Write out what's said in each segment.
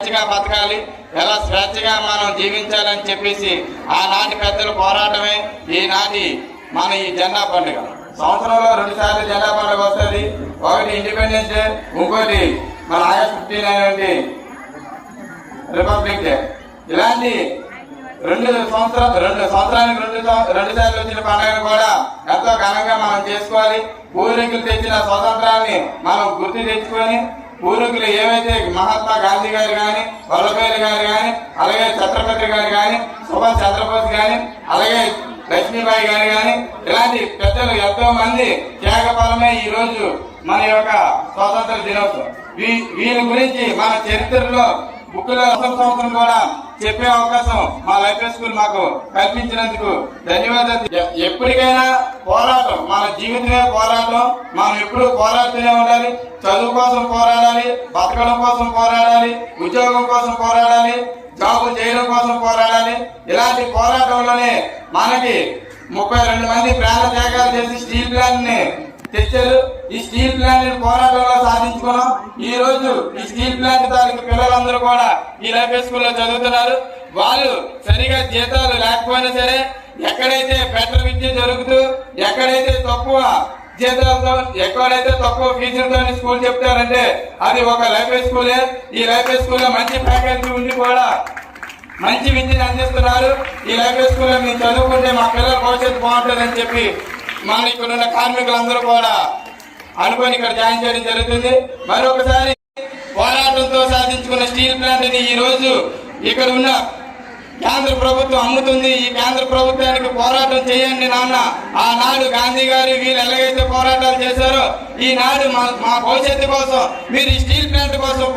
స్వేచ్ఛగా బతకాలి ఎలా స్వేచ్ఛగా మనం జీవించాలని చెప్పేసి ఆనాటి పెద్దలు పోరాటమే ఈనాటి మన ఈ జెండా పండుగ. సంవత్సరంలో రెండు సార్లు జెండా పండుగ వస్తుంది. ఒకటి ఇండిపెండెన్స్ డే ఇంకోటి మన ఆగస్ట్ ఫిఫ్టీన్ అనేది రిపబ్లిక్ డే ఇలాంటి రెండు సంవత్సరం రెండు సంవత్సరానికి రెండు రెండు సార్లు వచ్చిన పండుగను కూడా ఎంతో ఘనంగా మనం చేసుకోవాలి. పూర్వీకులు తెచ్చిన స్వతంత్రాన్ని మనం గుర్తు తెచ్చుకొని పూర్వీకులు ఏవైతే మహాత్మా గాంధీ గారు కానీ వల్లభాయ్ గారు కానీ అలాగే ఛత్రపతి గారు కానీ సుభాష్ చంద్రబోస్ కానీ అలాగే లక్ష్మీబాయి గారు కానీ ఇలాంటి పెద్దలు ఎంతో మంది త్యాగ ఈ రోజు మన యొక్క స్వాతంత్ర దినోత్సవం. వీ- వీళ్ళ గురించి మన చరిత్రలో బుక్కుల సంవత్సరం కూడా చెప్పే అవకాశం మా లైఫ్ స్కూల్ మాకు కల్పించినందుకు ధన్యవాదాలు. ఎప్పటికైనా పోరాటం మన జీవితమే పోరాటం మనం ఎప్పుడు పోరాడుతూనే ఉండాలి. చదువు కోసం పోరాడాలి బతకడం కోసం పోరాడాలి ఉద్యోగం కోసం పోరాడాలి జాబులు చేయడం కోసం పోరాడాలి. ఇలాంటి పోరాటంలోనే మనకి ముప్పై రెండు మంది ప్రాణ త్యాగాలు చేసి స్టీల్ ప్లాంట్ని తెచ్చారు. ఈ స్టీల్ ప్లాంట్ పోరాటంలో సాధించుకున్నాం. ఈ రోజు ఈ స్టీల్ ప్లాంట్ తాలూకు పిల్లలందరూ కూడా ఈ లైఫ్ స్కూల్లో చదువుతున్నారు. వాళ్ళు సరిగా జీతాలు లేకపోయినా సరే ఎక్కడైతే బెటర్ విద్య జరుగుతూ ఎక్కడైతే తక్కువ జీతాలతో ఎక్కడైతే తక్కువ ఫీజులతో స్కూల్ చెప్తారంటే అది ఒక లైఫ్ స్కూలే. ఈ లైఫ్ స్కూల్లో మంచి ఫ్యాకల్టీ ఉండి కూడా మంచి విద్యను అందిస్తున్నారు. ఈ లైఫ్ స్కూల్లో మేము చదువుకుంటే మా పిల్లల భవిష్యత్తు బాగుంటుందని చెప్పి మన ఇక్కడ ఉన్న కార్మికులందరూ కూడా అనుకొని ఇక్కడ జాయిన్ చేయడం జరుగుతుంది. మరొకసారి పోరాటంతో సాధించుకున్న స్టీల్ ప్లాంట్ని ఈ రోజు ఇక్కడ ఉన్న కేంద్ర ప్రభుత్వం అమ్ముతుంది. ఈ కేంద్ర ప్రభుత్వానికి పోరాటం చేయండి నాన్న. ఆనాడు గాంధీ గారు వీళ్ళు ఎలాగైతే పోరాటాలు చేశారో ఈనాడు మా మా భవిష్యత్తు కోసం మీరు ఈ స్టీల్ ప్లాంట్ కోసం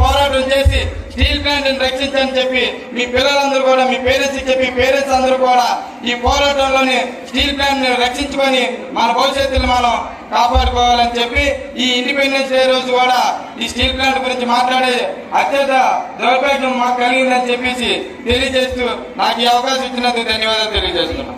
నేను రక్షించని చెప్పి మీ పిల్లలందరూ కూడా మీ పేరెంట్స్ చెప్పి పేరెంట్స్ అందరూ కూడా ఈ పోరాటంలోని స్టీల్ ప్లాంట్ రక్షించుకొని మన భవిష్యత్తుని మనం కాపాడుకోవాలని చెప్పి ఈ ఇండిపెండెన్స్ డే రోజు కూడా ఈ స్టీల్ ప్లాంట్ గురించి మాట్లాడే అత్యంత దౌర్భాగ్యం మాకు కలిగిందని చెప్పేసి తెలియజేస్తూ నాకు ఈ అవకాశం ఇచ్చినందుకు ధన్యవాదాలు తెలియజేస్తున్నాను.